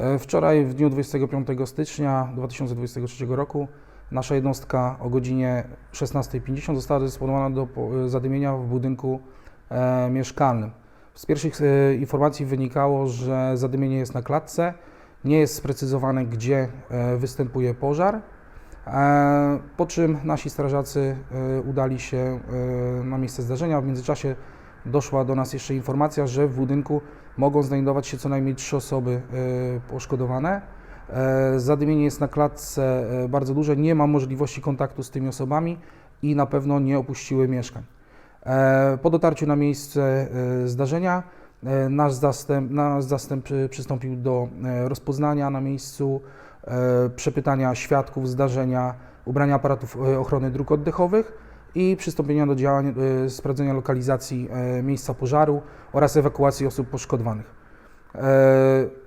E, Wczoraj, w dniu 25 stycznia 2023 roku, nasza jednostka o godzinie 16.50 została dysponowana do po- zadymienia w budynku e, mieszkalnym. Z pierwszych e, informacji wynikało, że zadymienie jest na klatce, nie jest sprecyzowane, gdzie e, występuje pożar. E, Po czym nasi strażacy e, udali się e, na miejsce zdarzenia. W międzyczasie doszła do nas jeszcze informacja, że w budynku mogą znajdować się co najmniej trzy osoby e, poszkodowane. E, Zadymienie jest na klatce e, bardzo duże, nie ma możliwości kontaktu z tymi osobami i na pewno nie opuściły mieszkań. Po dotarciu na miejsce zdarzenia nasz zastęp, nasz zastęp przy- przystąpił do rozpoznania na miejscu, przepytania świadków zdarzenia, ubrania aparatów ochrony dróg oddechowych i przystąpienia do działań e, sprawdzenia lokalizacji e, miejsca pożaru oraz ewakuacji osób poszkodowanych. E,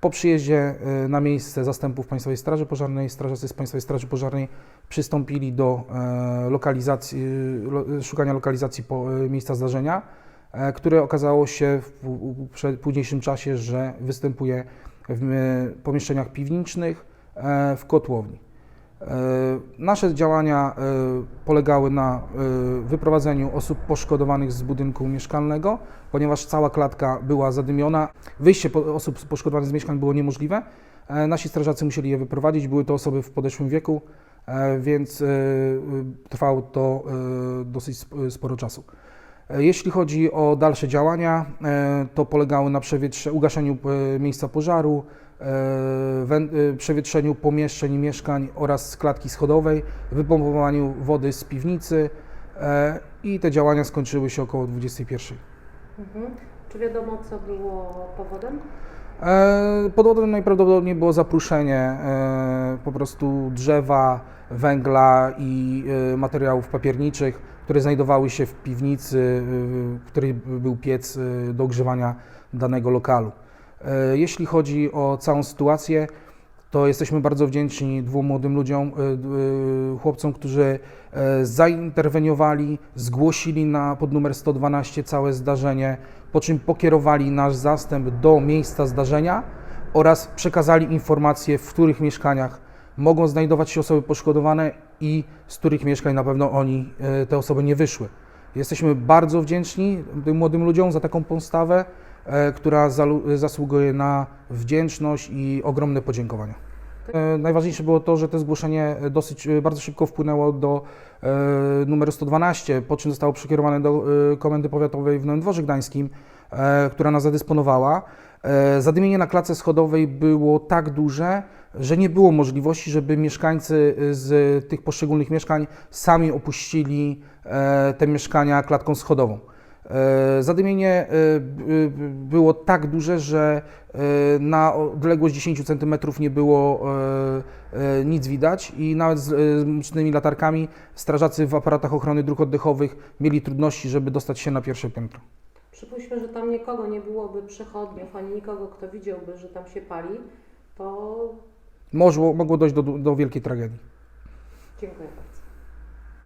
Po przyjeździe e, na miejsce zastępów Państwowej Straży Pożarnej, strażacy z Państwowej Straży Pożarnej przystąpili do lokalizacji, lo, szukania lokalizacji miejsca zdarzenia, które okazało się w, późniejszym czasie, że występuje w pomieszczeniach piwniczych w kotłowni. E, Nasze działania e, polegały na e, wyprowadzeniu osób poszkodowanych z budynku mieszkalnego, ponieważ cała klatka była zadymiona. Wyjście osób poszkodowanych z mieszkań było niemożliwe. Nasi strażacy musieli je wyprowadzić. Były to osoby w podeszłym wieku, więc trwało to dosyć sp- sporo czasu. Jeśli chodzi o dalsze działania, to polegały na przewietrze, ugaszeniu miejsca pożaru, przewietrzeniu pomieszczeń i mieszkań oraz klatki schodowej, wypompowaniu wody z piwnicy e, i te działania skończyły się około 21. Mhm. Czy wiadomo, co było powodem? E, Powodem najprawdopodobniej było zapruszenie e, po prostu drzewa, węgla i e, materiałów papierniczych, które znajdowały się w piwnicy, e, w której był piec e, do ogrzewania danego lokalu. E, Jeśli chodzi o całą sytuację, to jesteśmy bardzo wdzięczni dwóm młodym ludziom, e, e, chłopcom, którzy zainterweniowali, zgłosili na pod numer 112 całe zdarzenie, po czym pokierowali nasz zastęp do miejsca zdarzenia oraz przekazali informacje, w których mieszkaniach mogą znajdować się osoby poszkodowane i z których mieszkań na pewno oni, te osoby nie wyszły. Jesteśmy bardzo wdzięczni tym młodym ludziom za taką postawę, która zalu- zasługuje na wdzięczność i ogromne podziękowania. E, Najważniejsze było to, że to zgłoszenie dosyć e, bardzo szybko wpłynęło do e, numeru 112, po czym zostało przekierowane do e, Komendy Powiatowej w Nowym Dworze Gdańskim, e, która nas zadysponowała. E, Zadymienie na klatce schodowej było tak duże, że nie było możliwości, żeby mieszkańcy z tych poszczególnych mieszkań sami opuścili e, te mieszkania klatką schodową. E, Zadymienie e, było tak duże, że e, na odległość 10 cm nie było nic widać i nawet z mocnymi latarkami strażacy w aparatach ochrony dróg oddechowych mieli trudności, żeby dostać się na pierwsze piętro. Przypuśćmy, że tam nikogo nie byłoby przechodniów, ani nikogo, kto widziałby, że tam się pali, to Mogło, mogło dojść do, do wielkiej tragedii. dziękuję bardzo.